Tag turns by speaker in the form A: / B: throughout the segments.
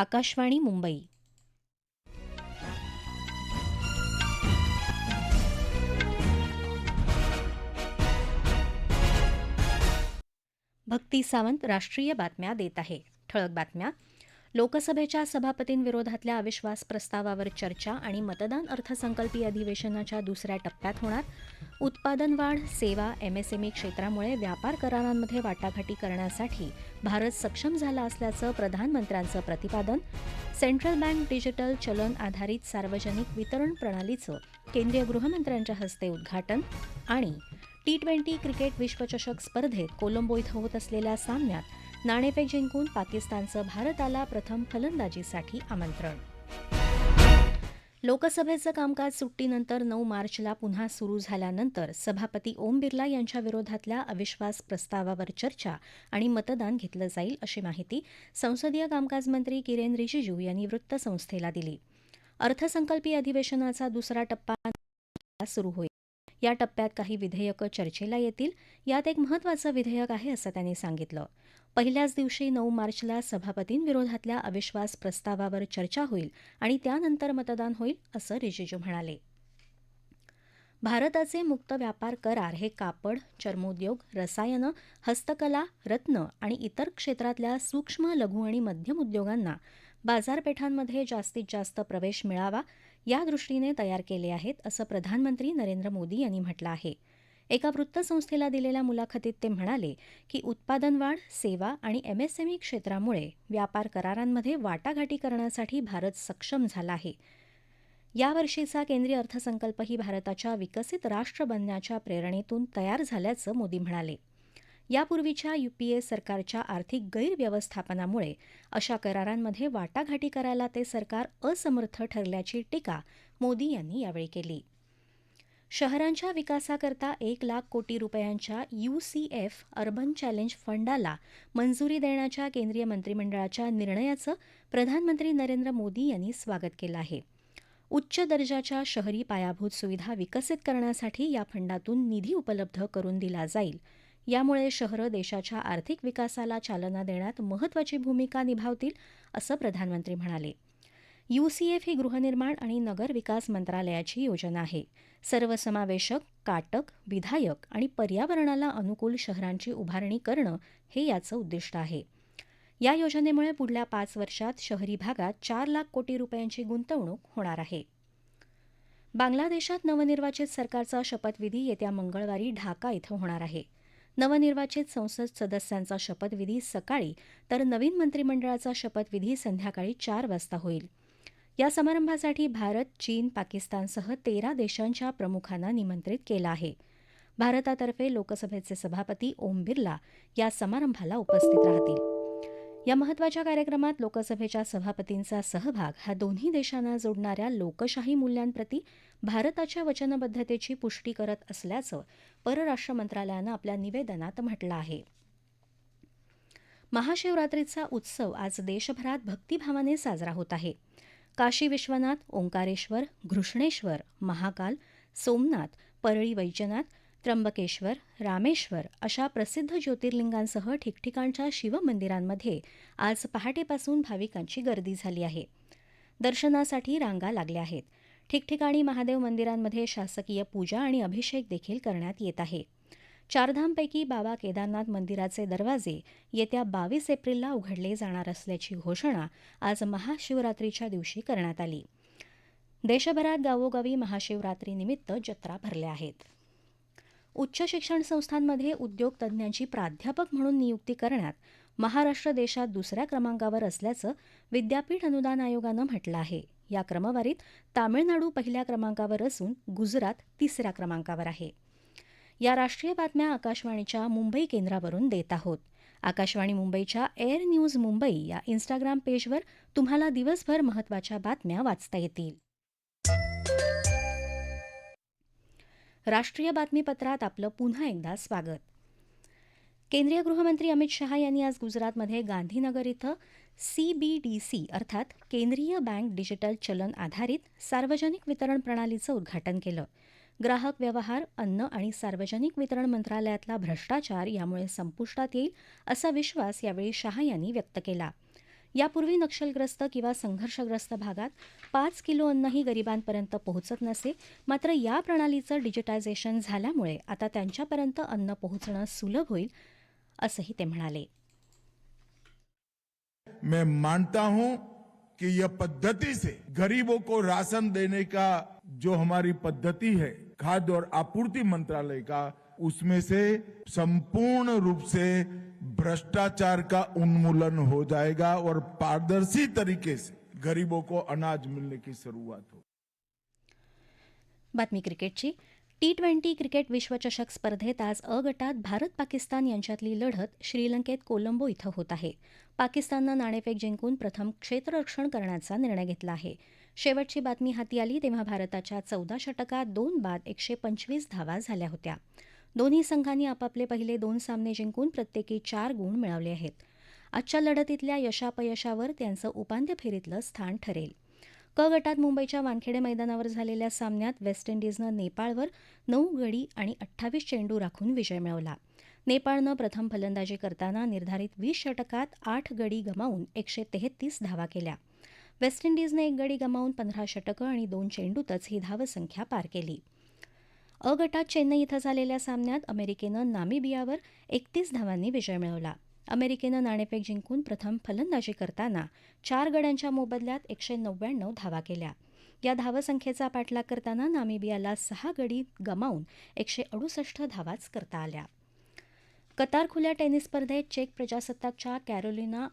A: आकाशवाणी मुंबई भक्ती सावंत राष्ट्रीय बातम्या देत आहे ठळक बातम्या लोकसभेच्या सभापतींविरोधातल्या अविश्वास प्रस्तावावर चर्चा आणि मतदान अर्थसंकल्पीय अधिवेशनाच्या दुसऱ्या टप्प्यात होणार उत्पादन वाढ सेवा एमएसएमई क्षेत्रामुळे व्यापार करारांमध्ये वाटाघाटी करण्यासाठी भारत सक्षम झाला असल्याचं प्रधानमंत्र्यांचं प्रतिपादन सेंट्रल बँक डिजिटल चलन आधारित सार्वजनिक वितरण प्रणालीचं केंद्रीय गृहमंत्र्यांच्या हस्ते उद्घाटन आणि टी ट्वेंटी क्रिकेट विश्वचषक स्पर्धेत कोलंबो इथं होत असलेल्या सामन्यात नाणेफेक जिंकून पाकिस्तानचं भारताला प्रथम फलंदाजीसाठी आमंत्रण लोकसभेचं कामकाज सुट्टीनंतर नऊ मार्चला पुन्हा सुरू झाल्यानंतर सभापती ओम बिर्ला यांच्या विरोधातल्या अविश्वास प्रस्तावावर चर्चा आणि मतदान घेतलं जाईल अशी माहिती संसदीय कामकाज मंत्री किरेन रिजिजू यांनी वृत्तसंस्थेला दिली अर्थसंकल्पीय अधिवेशनाचा दुसरा टप्पा सुरू होईल या टप्प्यात काही विधेयकं चर्चेला येतील यात एक महत्वाचं विधेयक आहे असं त्यांनी सांगितलं पहिल्याच दिवशी नऊ मार्चला सभापतींविरोधातल्या अविश्वास प्रस्तावावर चर्चा होईल आणि त्यानंतर मतदान होईल असं रिजिजू म्हणाले भारताचे मुक्त व्यापार करार हे कापड चर्मोद्योग रसायनं हस्तकला रत्न आणि इतर क्षेत्रातल्या सूक्ष्म लघु आणि मध्यम उद्योगांना बाजारपेठांमध्ये जास्तीत जास्त प्रवेश मिळावा या दृष्टीने तयार केले आहेत असं प्रधानमंत्री नरेंद्र मोदी यांनी म्हटलं आहे एका वृत्तसंस्थेला दिलेल्या मुलाखतीत ते म्हणाले की उत्पादन वाढ सेवा आणि एमएसएमई क्षेत्रामुळे व्यापार करारांमध्ये वाटाघाटी करण्यासाठी भारत सक्षम झाला आहे यावर्षीचा केंद्रीय अर्थसंकल्पही भारताच्या विकसित राष्ट्र बनण्याच्या प्रेरणेतून तयार झाल्याचं मोदी म्हणाले यापूर्वीच्या यूपीए सरकारच्या आर्थिक गैरव्यवस्थापनामुळे अशा करारांमध्ये वाटाघाटी करायला ते सरकार असमर्थ ठरल्याची टीका मोदी यांनी यावेळी केली शहरांच्या विकासाकरता एक लाख कोटी रुपयांच्या U C F urban challenge फंडाला मंजुरी देण्याच्या केंद्रीय मंत्रिमंडळाच्या निर्णयाचं प्रधानमंत्री नरेंद्र मोदी यांनी स्वागत केलं आहे उच्च दर्जाच्या शहरी पायाभूत सुविधा विकसित करण्यासाठी या फंडातून निधी उपलब्ध करून दिला जाईल यामुळे शहरं देशाच्या आर्थिक विकासाला चालना देण्यात महत्त्वाची भूमिका निभावतील असं प्रधानमंत्री म्हणाले यूसीएफ ही गृहनिर्माण आणि नगर विकास मंत्रालयाची योजना आहे सर्वसमावेशक काटक विधायक आणि पर्यावरणाला अनुकूल शहरांची उभारणी करणं हे याचं उद्दिष्ट आहे या योजनेमुळे पुढल्या पाच वर्षात शहरी भागात चार लाख कोटी रुपयांची गुंतवणूक होणार आहे बांगलादेशात नवनिर्वाचित सरकारचा शपथविधी येत्या मंगळवारी ढाका इथं होणार आहे नवनिर्वाचित संसद सदस्यांचा शपथविधी सकाळी तर नवीन मंत्रिमंडळाचा शपथविधी संध्याकाळी चार वाजता होईल या समारंभासाठी भारत चीन पाकिस्तानसह तेरा देशांच्या प्रमुखांना निमंत्रित केलं आहे भारतातर्फे लोकसभेचे सभापती ओम बिर्ला या समारंभाला उपस्थित राहतील या महत्वाच्या कार्यक्रमात लोकसभेच्या सभापतींचा सहभाग हा दोन्ही देशांना जोडणाऱ्या लोकशाही मूल्यांप्रती भारताच्या वचनबद्धतेची पुष्टी करत असल्याचं परराष्ट्र मंत्रालयानं आपल्या निवेदनात म्हटलं आहे महाशिवरात्रीचा उत्सव आज देशभरात भक्तिभावाने साजरा होत आहे काशी विश्वनाथ ओंकारेश्वर घृष्णेश्वर महाकाल सोमनाथ परळी वैजनाथ त्र्यंबकेश्वर रामेश्वर अशा प्रसिद्ध ज्योतिर्लिंगांसह ठिकठिकाणच्या शिवमंदिरांमध्ये आज पहाटेपासून भाविकांची गर्दी झाली आहे दर्शनासाठी रांगा लागल्या आहेत ठिकठिकाणी महादेव मंदिरांमध्ये शासकीय पूजा आणि अभिषेक देखील करण्यात येत आहे चारधामपैकी बाबा केदारनाथ मंदिराचे दरवाजे येत्या बावीस एप्रिलला उघडले जाणार असल्याची घोषणा आज महाशिवरात्रीच्या दिवशी करण्यात आली देशभरात गावोगावी महाशिवरात्रीनिमित्त जत्रा भरल्या आहेत उच्च शिक्षण संस्थांमध्ये उद्योग तज्ज्ञांची प्राध्यापक म्हणून नियुक्ती करण्यात महाराष्ट्र देशात दुसऱ्या क्रमांकावर असल्याचं विद्यापीठ अनुदान आयोगानं म्हटलं आहे या क्रमवारीत तामिळनाडू पहिल्या क्रमांकावर असून गुजरात तिसऱ्या क्रमांकावर आहे या राष्ट्रीय बातम्या आकाशवाणीच्या मुंबई केंद्रावरून देत आहोत आकाशवाणी मुंबईच्या एअर न्यूज मुंबई या इन्स्टाग्राम पेजवर तुम्हाला दिवसभर महत्वाच्या बातम्या वाचता येतील राष्ट्रीय बातमीपत्रात आपलं पुन्हा एकदा स्वागत केंद्रीय गृहमंत्री अमित शहा यांनी आज गुजरातमध्ये गांधीनगर इथं सीबीडीसी अर्थात केंद्रीय बँक डिजिटल चलन आधारित सार्वजनिक वितरण प्रणालीचं उद्घाटन केलं ग्राहक व्यवहार अन्न आणि सार्वजनिक वितरण मंत्रालयातला भ्रष्टाचार यामुळे संपुष्टात येईल असा विश्वास यावेळी शहा यांनी व्यक्त केला यापूर्वी नक्षलग्रस्त किंवा संघर्षग्रस्त भागात पाच किलो अन्नही गरिबांपर्यंत पोहोचत नसे मात्र या प्रणालीचं डिजिटायझेशन झाल्यामुळे आता त्यांच्यापर्यंत अन्न पोहोचणं सुलभ होईल असंही ते म्हणाले
B: मैं मानता हूं कि यह पद्धति से गरीबों को राशन देने का जो हमारी पद्धति है खाद्य और आपूर्ति मंत्रालय का उसमें से संपूर्ण रूप से भ्रष्टाचार का उन्मूलन हो जाएगा और पारदर्शी तरीके से गरीबों को अनाज मिलने की शुरुआत हो
A: बातमी क्रिकेटची टी ट्वेंटी क्रिकेट विश्वचषक स्पर्धेत आज अ गटात भारत पाकिस्तान यांच्यातली लढत श्रीलंकेत कोलंबो इथं होत आहे पाकिस्ताननं नाणेफेक जिंकून प्रथम क्षेत्ररक्षण करण्याचा निर्णय घेतला आहे शेवटची बातमी हाती आली तेव्हा भारताच्या चौदा षटकात दोन बाद एकशे पंचवीस धावा झाल्या होत्या दोन्ही संघांनी आपापले पहिले दोन सामने जिंकून प्रत्येकी चार गुण मिळवले आहेत आजच्या लढतीतल्या यशापयशावर त्यांचं उपांत्य फेरीतलं स्थान ठरेल क गटात मुंबईच्या वानखेडे मैदानावर झालेल्या सामन्यात वेस्ट इंडिजनं नेपाळवर नऊ गडी आणि अठ्ठावीस चेंडू राखून विजय मिळवला नेपाळनं प्रथम फलंदाजी करताना निर्धारित वीस षटकात आठ गडी गमावून एकशे तेहतीस धावा केल्या वेस्ट इंडिजने एक गडी गमावून पंधरा षटकं आणि दोन चेंडूतच ही धावसंख्या पार केली अ गटात चेन्नई इथं झालेल्या सामन्यात अमेरिकेनं नामिबियावर एकतीस धावांनी विजय मिळवला अमेरिकेनं नाणेफेक जिंकून प्रथम फलंदाजी करताना चार गड्यांच्या मोबदल्यात एकशे नव्याण्णव धावा केल्या या धावसंख्येचा पाठलाग करताना नामिबियाला सहा गडी गमावून एकशे अडुसष्ट धावाच करता आल्या कतार खुल्या टेनिस स्पर्धेत चेक प्रजासत्ताकच्या कॅरोलिना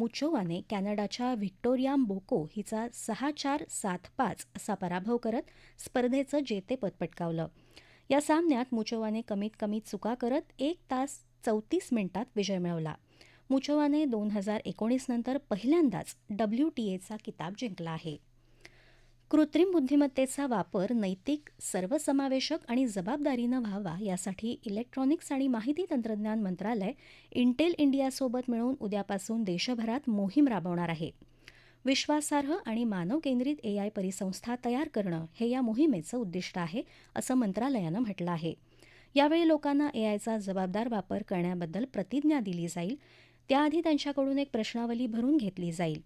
A: मुचोवाने कॅनडाच्या व्हिक्टोरिया बोको हिचा सहा चार सात पाच असा पराभव करत स्पर्धेचं जेतेपद पटकावलं या सामन्यात मुचोवाने कमीत कमी चुका करत एक तास चौतीस मिनिटात विजय मिळवला मुचोवाने दोन हजार एकोणीस नंतर पहिल्यांदाच डब्ल्यू टी एचा किताब जिंकला आहे कृत्रिम बुद्धिमत्तेचा वापर नैतिक सर्वसमावेशक आणि जबाबदारीनं व्हावा यासाठी इलेक्ट्रॉनिक्स आणि माहिती तंत्रज्ञान मंत्रालय इंटेल इंडियासोबत मिळून उद्यापासून देशभरात मोहीम राबवणार आहे विश्वासार्ह आणि मानव केंद्रित एआय परिसंस्था तयार करणं हे या मोहिमेचं उद्दिष्ट आहे असं मंत्रालयानं म्हटलं आहे यावेळी लोकांना एआयचा जबाबदार वापर करण्याबद्दल प्रतिज्ञा दिली जाईल त्याआधी त्यांच्याकडून एक प्रश्नावली भरून घेतली जाईल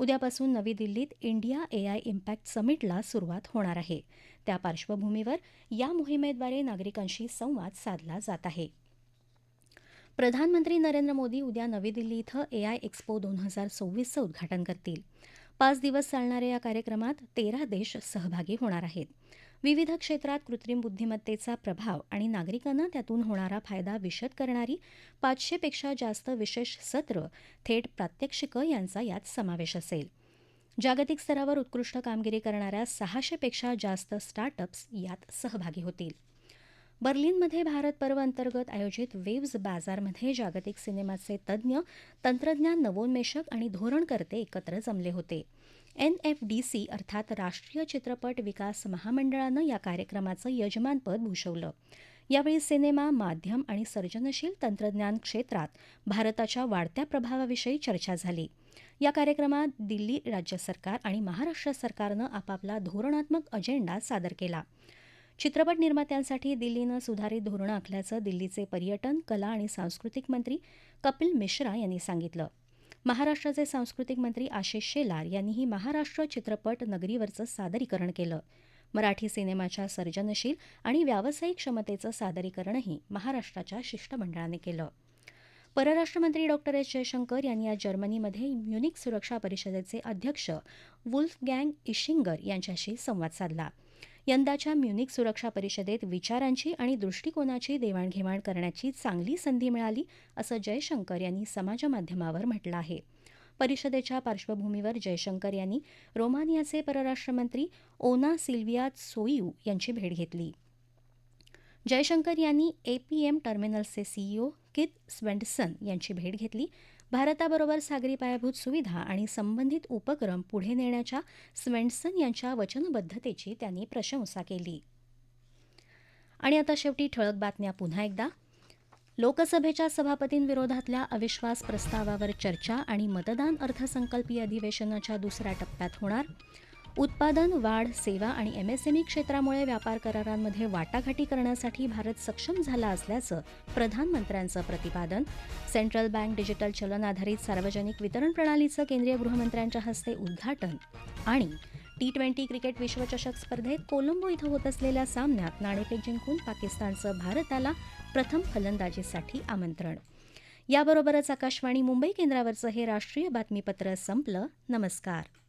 A: उद्यापासून नवी दिल्लीत इंडिया एआय इम्पॅक्ट समिटला सुरुवात होणार आहे त्या पार्श्वभूमीवर या मोहिमेद्वारे नागरिकांशी संवाद साधला जात आहे प्रधानमंत्री नरेंद्र मोदी उद्या नवी दिल्ली इथं एआय एक्स्पो दोन हजार सव्वीसचं उद्घाटन करतील पाच दिवस चालणाऱ्या या कार्यक्रमात तेरा देश सहभागी होणार आहेत विविध क्षेत्रात कृत्रिम बुद्धिमत्तेचा प्रभाव आणि नागरिकांना त्यातून होणारा फायदा विशद करणारी पाचशेपेक्षा जास्त विशेष सत्र थेट प्रात्यक्षिकं यांचा यात समावेश असेल जागतिक स्तरावर उत्कृष्ट कामगिरी करणाऱ्या सहाशेपेक्षा जास्त स्टार्टअप्स यात सहभागी होतील बर्लिनमध्ये भारत पर्व अंतर्गत आयोजित वेव्ज बाजारमध्ये जागतिक सिनेमाचे तज्ज्ञ तंत्रज्ञान नवोन्मेषक आणि धोरणकर्ते एकत्र जमले होते एन एफ डी सी अर्थात राष्ट्रीय चित्रपट विकास महामंडळानं या कार्यक्रमाचं यजमानपद भूषवलं यावेळी सिनेमा माध्यम आणि सर्जनशील तंत्रज्ञान क्षेत्रात भारताच्या वाढत्या प्रभावाविषयी चर्चा झाली या कार्यक्रमात दिल्ली राज्य सरकार आणि महाराष्ट्र सरकारनं आपापला धोरणात्मक अजेंडा सादर केला चित्रपट निर्मात्यांसाठी दिल्लीनं सुधारित धोरणं आखल्याचं दिल्लीचे पर्यटन कला आणि सांस्कृतिक मंत्री कपिल मिश्रा यांनी सांगितलं महाराष्ट्राचे सांस्कृतिक मंत्री आशिष शेलार यांनीही महाराष्ट्र चित्रपट नगरीवरचं सादरीकरण केलं मराठी सिनेमाच्या सर्जनशील आणि व्यावसायिक क्षमतेचं सादरीकरणही महाराष्ट्राच्या शिष्टमंडळाने केलं परराष्ट्रमंत्री मंत्री डॉक्टर एस जयशंकर यांनी आज जर्मनीमध्ये म्युनिक सुरक्षा परिषदेचे अध्यक्ष वुल्फ गँग इशिंगर यांच्याशी संवाद साधला यंदाच्या म्युनिक सुरक्षा परिषदेत विचारांची आणि दृष्टिकोनाची देवाणघेवाण करण्याची चांगली संधी मिळाली असं जयशंकर यांनी समाजमाध्यमावर म्हटलं आहे परिषदेच्या पार्श्वभूमीवर जयशंकर यांनी रोमानियाचे परराष्ट्रमंत्री ओना सिल्विया सोयू यांची भेट घेतली जयशंकर यांनी एपीएम टर्मिनल्सचे सीईओ कित स्वेंडसन यांची भेट घेतली भारताबरोबर सागरी पायाभूत सुविधा आणि संबंधित उपक्रम पुढे नेण्याच्या स्वेन्सन यांच्या वचनबद्धतेची त्यांनी प्रशंसा केली आणि आता शेवटी ठळक बातम्या पुन्हा एकदा लोकसभेच्या सभापतींविरोधातल्या अविश्वास प्रस्तावावर चर्चा आणि मतदान अर्थसंकल्पीय अधिवेशनाच्या दुसऱ्या टप्प्यात होणार उत्पादन वाढ सेवा आणि एमएसएमई क्षेत्रामुळे व्यापार करारांमध्ये वाटाघाटी करण्यासाठी भारत सक्षम झाला असल्याचं प्रधानमंत्र्यांचं प्रतिपादन सेंट्रल बँक डिजिटल चलन आधारित सार्वजनिक वितरण प्रणालीचं केंद्रीय गृहमंत्र्यांच्या हस्ते उद्घाटन आणि टी ट्वेंटी क्रिकेट विश्वचषक स्पर्धेत कोलंबो इथं होत असलेल्या सामन्यात नाणेफेक जिंकून पाकिस्तानचं भारताला प्रथम फलंदाजीसाठी आमंत्रण याबरोबरच आकाशवाणी मुंबई केंद्रावरचं हे राष्ट्रीय बातमीपत्र संपलं नमस्कार